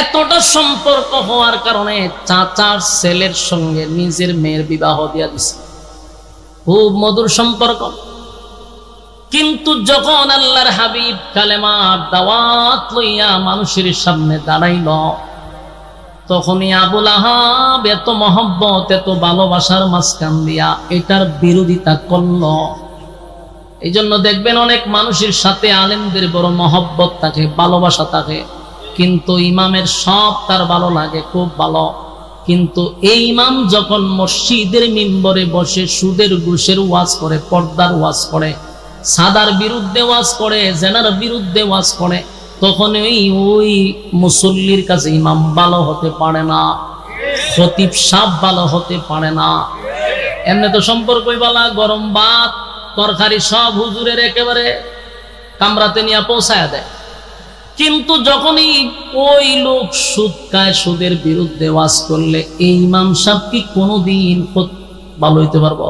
এতটা সম্পর্ক হওয়ার কারণে চাচার ছেলের সঙ্গে নিজের মেয়ের বিবাহ দিয়া দিছে। খুব মধুর সম্পর্ক। কিন্তু যখন আল্লাহর হাবিব কালেমার দাওয়াত লইয়া মানুষের সামনে দাঁড়াইল, তখনই আবুল আহাব এত মহব্বত, এত ভালোবাসার মাঝখান দিয়া এটার বিরোধিতা করল। এই জন্য দেখবেন অনেক মানুষের সাথে আলেমদের বড় মহব্বত থাকে, ভালোবাসা থাকে। কিন্তু ইমামের সব তার ভালো লাগে, খুব ভালো। কিন্তু এই ইমাম যখন মসজিদের মিম্বরে বসে সুদের ঘুষের ওয়াজ করে, পর্দার ওয়াজ করে, সাদার বিরুদ্ধে ওয়াজ করে, জেনার বিরুদ্ধে ওয়াজ করে, তখন ওই ওই মুসল্লির কাছে ইমাম ভালো হতে পারে না খতিব সাপ ভালো হতে পারে না। এমনি তো সম্পর্কই বলা গরম ভাত, তরকারি সব হুজুরের একেবারে কামরাতে নিয়ে পৌঁছায় দেয়। কিন্তু যখনই ওই লোক সুদ খায়, সুদের বিরুদ্ধে ওয়াজ করলে, এই ইমাম সাহেব কি কোনোদিন ভালো হইতে পারব?